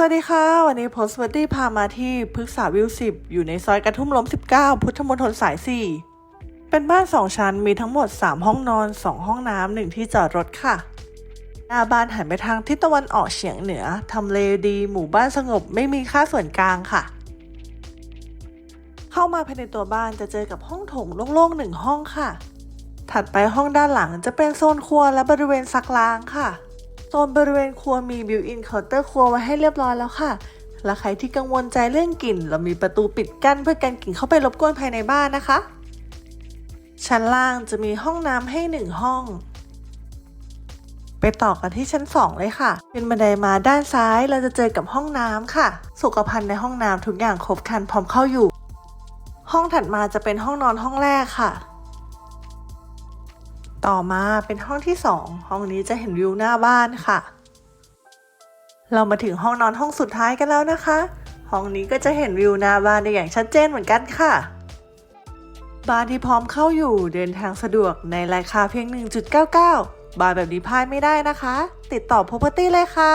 สวัสดีค่ะ วันนี้โพสต์วัตตี้พามาที่พฤกษาวิวสิบอยู่ในซอยกระทุ่มล้ม 19 พุทธมณฑลสาย 4 เป็นบ้าน 2 ชั้นมีทั้งหมด 3 ห้องนอน 2 ห้องน้ำหนึ่งที่จอดรถค่ะ หน้าบ้านหันไปทางทิศตะวันออกเฉียงเหนือทำเลดี หมู่บ้านสงบไม่มีค่าส่วนกลางค่ะ เข้ามาภายในตัวบ้านจะเจอกับห้องโถงโล่งๆหนึ่งห้องค่ะ ถัดไปห้องด้านหลังจะเป็นโซนครัวและบริเวณซักล้างค่ะ โซนบริเวณครัวมีบิวอินเคาน์เตอร์ครัวไว้ให้เรียบร้อยแล้วค่ะ และใครที่กังวลใจเรื่องกลิ่น เรามีประตูปิดกั้นเพื่อกันกลิ่นเข้าไปรบกวนภายในบ้านนะคะ ชั้นล่างจะมีห้องน้ำให้หนึ่งห้อง ไปต่อกันที่ชั้น 2 เลยค่ะ เป็นบันไดมาด้านซ้ายเราจะเจอกับห้องน้ำค่ะ สุขภัณฑ์ในห้องน้ำทุกอย่างครบครันพร้อมเข้าอยู่ ห้องถัดมาจะเป็นห้องนอนห้องแรกค่ะ ต่อมาเป็นห้องที่ 2 ห้องนี้จะเห็นวิวหน้าบ้านค่ะ เรามาถึงห้องนอนห้องสุดท้ายกันแล้วนะคะ ห้องนี้ก็จะเห็นวิวหน้าบ้านได้อย่างชัดเจนเหมือนกันค่ะ บ้านที่พร้อมเข้าอยู่เดินทางสะดวกในราคาเพียง 1.99 บาทแบบนี้พลาดไม่ได้นะคะ ติดต่อ Property เลยค่ะ